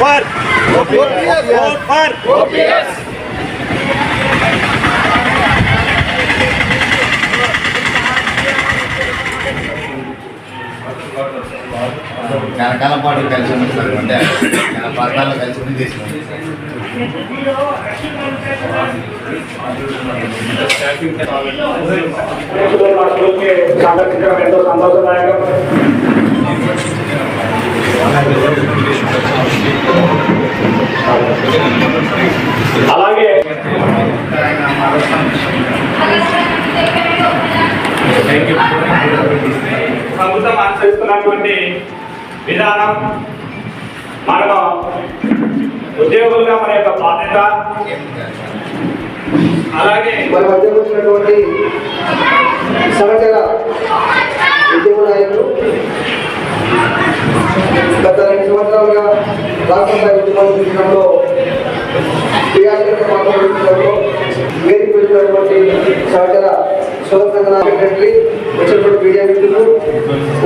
Vote for OPS. Vote for OPS. చాలా కాలం పాటు కలిసి ఉంది సార్ అంటే చాలా పథకాలు కలిసి ఉంది చేసినాం మా స్కూల్కి సందర్శించడం ఎంతో సంతోషదాయకం అనుసరిస్తున్నటువంటి విధానం మనము ఉద్యోగులుగా మన యొక్క బాధ్యత. అలాగే మన మధ్య వచ్చినటువంటి సహచర ఉద్యోగ నాయకులు గత రెండు సంవత్సరాలుగా రాష్ట్ర స్థాయి ఉద్యమం విషయంలో క్రియాశీలక పాత్ర వహించడంలో వేదిక పెట్టినటువంటి సహచర స్వతంత్ర సెక్రటరీ వచ్చినటువంటి మీడియా మిత్రులు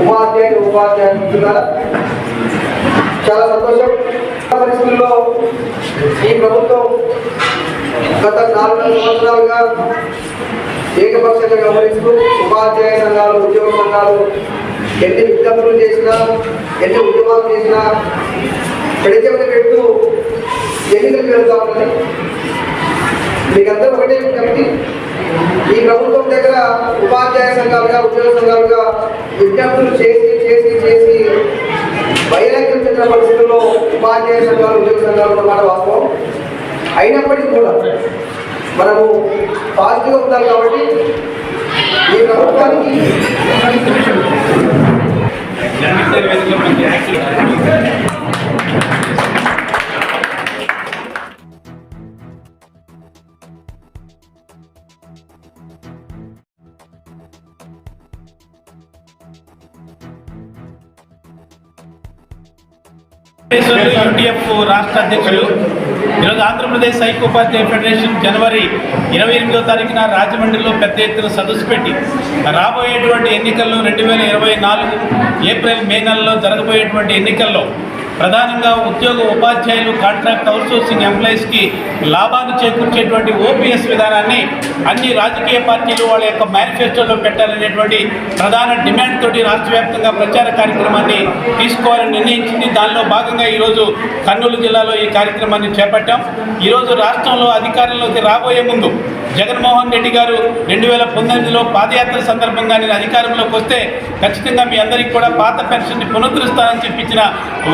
ఉపాధ్యాయులు ఉపాధ్యాయ మిత్రులారా చాలా సంతోషం. పరిస్థితుల్లో ఈ ప్రభుత్వం గత నాలుగు సంవత్సరాలుగా ఏకపక్షంగా గమనిస్తూ ఉపాధ్యాయ సంఘాలు ఉద్యోగ సంఘాలు ఎన్ని విజ్ఞప్తులు చేసినా ఎన్ని ఉద్యమాలు చేసినా పెడితే పెడుతూ ఎన్నికలు వెళ్తా ఉన్నది మీకందరూ ఒకటే విజ్ఞప్తి. ఈ ప్రభుత్వం దగ్గర ఉపాధ్యాయ సంఘాలుగా ఉద్యోగ సంఘాలుగా విజ్ఞప్తులు చేసి చేసి చేసి వైరాగ్యం చెందిన పరిస్థితుల్లో ఉపాధ్యాయ సంఘాలు ఉద్యోగ సంఘాలు ఉన్నమాట వాస్తవం. అయినప్పటికీ కూడా మనము పాజిటివ్ ఉండాలి కాబట్టి ఈ ప్రభుత్వానికి యూటీఎఫ్ రాష్ట్ర అధ్యక్షులు. ఈరోజు ఆంధ్రప్రదేశ్ ఐక్యోపాధ్యాయ ఫెడరేషన్ జనవరి ఇరవై ఎనిమిదో తారీఖున రాజమండ్రిలో పెద్ద ఎత్తున సదస్సు పెట్టి రాబోయేటువంటి ఎన్నికల్లో రెండు వేల ఇరవై నాలుగు ఏప్రిల్ మే నెలలో జరగబోయేటువంటి ఎన్నికల్లో ప్రధానంగా ఉద్యోగ ఉపాధ్యాయులు కాంట్రాక్ట్ అవుట్సోర్సింగ్ ఎంప్లాయీస్కి లాభాలు చేకూర్చేటువంటి ఓపీఎస్ విధానాన్ని అన్ని రాజకీయ పార్టీలు వాళ్ళ యొక్క మేనిఫెస్టోలో పెట్టాలనేటువంటి ప్రధాన డిమాండ్ తోటి రాష్ట్ర ప్రచార కార్యక్రమాన్ని తీసుకోవాలని నిర్ణయించింది. దానిలో భాగంగా ఈరోజు కర్నూలు జిల్లాలో ఈ కార్యక్రమాన్ని చేపట్టాం. ఈరోజు రాష్ట్రంలో అధికారంలోకి రాబోయే ముందు జగన్మోహన్ రెడ్డి గారు రెండు వేల పంతొమ్మిదిలో పాదయాత్ర సందర్భంగా నేను అధికారంలోకి వస్తే ఖచ్చితంగా మీ అందరికీ కూడా పాత పెన్షన్ని పునరుద్ధరిస్తానని చెప్పించిన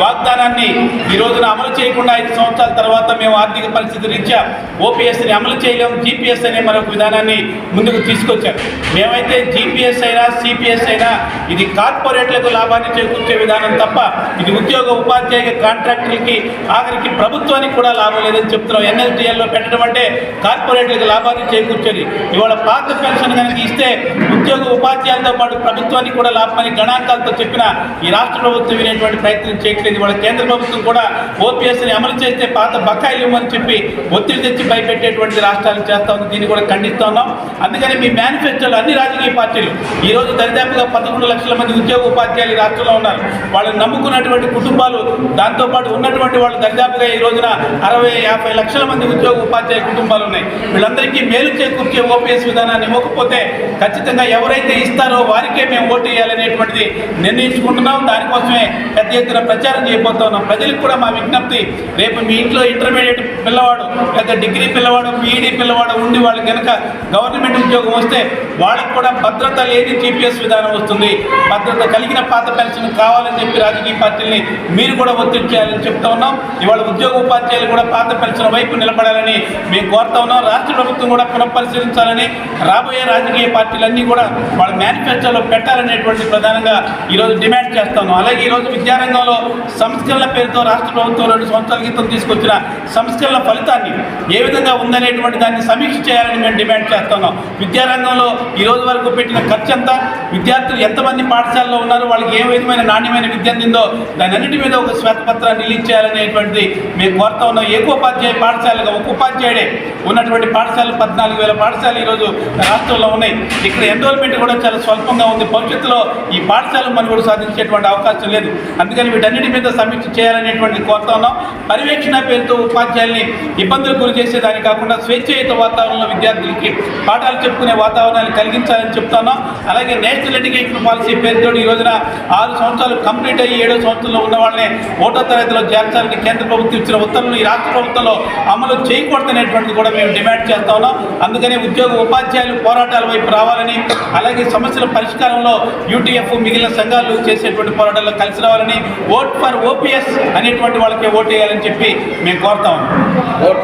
వాగ్దానాన్ని ఈ రోజున అమలు చేయకుండా ఐదు సంవత్సరాల తర్వాత మేము ఆర్థిక పరిస్థితి రీత్యా ఓపీఎస్ని అమలు చేయలేము జీపీఎస్ అనే మరొక విధానాన్ని ముందుకు తీసుకొచ్చారు. మేమైతే జీపీఎస్ అయినా సిపిఎస్ అయినా ఇది కార్పొరేట్లకు లాభాన్ని చేకూర్చే విధానం తప్ప ఇది ఉద్యోగ ఉపాధ్యాయ కాంట్రాక్టులకి ఆఖరికి ప్రభుత్వానికి కూడా లాభం లేదని చెప్తున్నాం. ఎన్ఎస్డిఎల్లో పెట్టడం అంటే కార్పొరేట్లకు లాభాన్ని చేకూర్చేది ఇవాళ పాత పెన్షన్ కనుక ఇస్తే ఉద్యోగ ఉపాధ్యాయులతో పాటు ప్రభుత్వానికి కూడా లాభమని గణాంకాలతో చెప్పిన ఈ రాష్ట్ర ప్రభుత్వం వినేటువంటి ప్రయత్నం చేయట్లేదు. ఇవాళ కేంద్ర ప్రభుత్వం కూడా ఓపీఎస్ని అమలు చేస్తే పాత బకాయిలు ఇవ్వమని చెప్పి ఒత్తిడి తెచ్చి భయపెట్టేటువంటి రాష్ట్రాలు చేస్తా ఉంది. దీన్ని కూడా ఖండిస్తా ఉన్నాం. అందుకని మీ మేనిఫెస్టోలో అన్ని రాజకీయ పార్టీలు ఈ రోజు దరిదాపుగా పదకొండు లక్షల మంది ఉద్యోగ ఉపాధ్యాయులు రాష్ట్రంలో ఉన్నారు. వాళ్ళని నమ్ముకున్నటువంటి కుటుంబాలు దాంతోపాటు ఉన్నటువంటి వాళ్ళు దరిదాపుగా ఈ రోజున అరవై యాభై లక్షల మంది ఉద్యోగ ఉపాధ్యాయ కుటుంబాలు ఉన్నాయి. వీళ్ళందరికీ మేలు చేకూర్చే ఓపీఎస్ విధానాన్ని ఇవ్వకపోతే ఖచ్చితంగా ఎవరైతే ఇస్తారో వారికే మేము ఓటు వేయాలనేటువంటిది నిర్ణయించుకుంటున్నాం. దానికోసమే పెద్ద ఎత్తున ప్రచారం చేయబోతా ఉన్నాం. ప్రజలకు కూడా మా విజ్ఞప్తి రేపు మీ ఇంట్లో ఇంటర్మీడియట్ పిల్లవాడు లేదా డిగ్రీ పిల్లవాడు పీఈడీ పిల్లవాడు ఉండి వాళ్ళకి కనుక గవర్నమెంట్ ఉద్యోగం వస్తే వాళ్ళకి కూడా భద్రత లేని టీపీఎస్ విధానం వస్తుంది. భద్రత కలిగిన పాత పెన్షన్ కావాలని చెప్పి రాజకీయ పార్టీల్ని మీరు కూడా ఒత్తిడి చేయాలని చెప్తా ఉన్నాం. ఇవాళ ఉద్యోగ ఉపాధ్యాయులు కూడా పాత పెన్షన్ వైపు నిలబడాలని మేము కోరుతా ఉన్నాం. రాష్ట్ర ప్రభుత్వం కూడా పునఃపరిశీలించాలని రాబోయే రాజకీయ పార్టీలన్నీ కూడా వాళ్ళ మేనిఫెస్టోలో పెట్టాలనేటువంటి ప్రధానంగా ఈరోజు డిమాండ్ చేస్తాను అలాగే ఈరోజు విద్యారంగంలో సంస్కరణల పేరుతో రాష్ట్ర ప్రభుత్వం రెండు సంవత్సరాల క్రితం తీసుకొచ్చిన సంస్కరణల ఫలితాన్ని ఏ విధంగా ఉందనేటువంటి దాన్ని సమీక్ష చేయాలని మేము డిమాండ్ చేస్తున్నాం. విద్యారంగంలో ఈ రోజు వరకు పెట్టిన ఖర్చు ఎంత? విద్యార్థులు ఎంతమంది పాఠశాలలో ఉన్నారు? వాళ్ళకి ఏ విధమైన నాణ్యమైన విద్య అందిందో దాని అన్నిటి మీద ఒక శ్వేతపత్రాన్ని రిలీజ్ చేయాలనేటువంటిది మేము కోరుతా ఉన్నాం. ఏకోపాధ్యాయ పాఠశాలగా ఒక ఉపాధ్యాయుడే ఉన్నటువంటి పాఠశాలలు పద్నాలుగు నాలుగు వేల పాఠశాలలు ఈరోజు రాష్ట్రంలో ఉన్నాయి. ఇక్కడ ఎన్రోల్మెంట్ కూడా చాలా స్వల్పంగా ఉంది. భవిష్యత్తులో ఈ పాఠశాల కూడా సాధించేటువంటి అవకాశం లేదు. అందుకని వీటన్నిటి మీద సమీక్ష చేయాలనేటువంటి కోరుతా ఉన్నాం. పర్యవేక్షణ పేరుతో ఉపాధ్యాయుల్ని ఇబ్బందులు గురి చేసేదాన్ని కాకుండా స్వేచ్ఛయుత వాతావరణంలో విద్యార్థులకి పాఠాలు చెప్పుకునే వాతావరణాన్ని కలిగించాలని చెప్తాను అలాగే నేషనల్ ఎడ్యుకేషన్ పాలసీ పేరుతో ఈ రోజున ఆరు సంవత్సరాలు కంప్లీట్ అయ్యి ఏడో సంవత్సరంలో ఉన్న వాళ్ళని ఓటో తరగతిలో చేర్చాలని కేంద్ర ప్రభుత్వం ఇచ్చిన ఉత్తర్వులు ఈ రాష్ట్ర ప్రభుత్వంలో అమలు చేయకూడదనేటువంటిది కూడా మేము డిమాండ్ చేస్తా ఉన్నాం. అందుకనే ఉద్యోగ ఉపాధ్యాయులు పోరాటాల వైపు రావాలని అలాగే సమస్యల పరిష్కారంలో యూటీఎఫ్ మిగిలిన సంఘాలు చేసేటువంటి పోరాటాల్లో కలిసి రావాలని ఓట్ ఫర్ ఓపీఎస్ అనేటువంటి వాళ్ళకి ఓటు వేయాలని చెప్పి మేము కోరుతా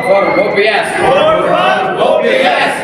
for OPS. Vote for OPS.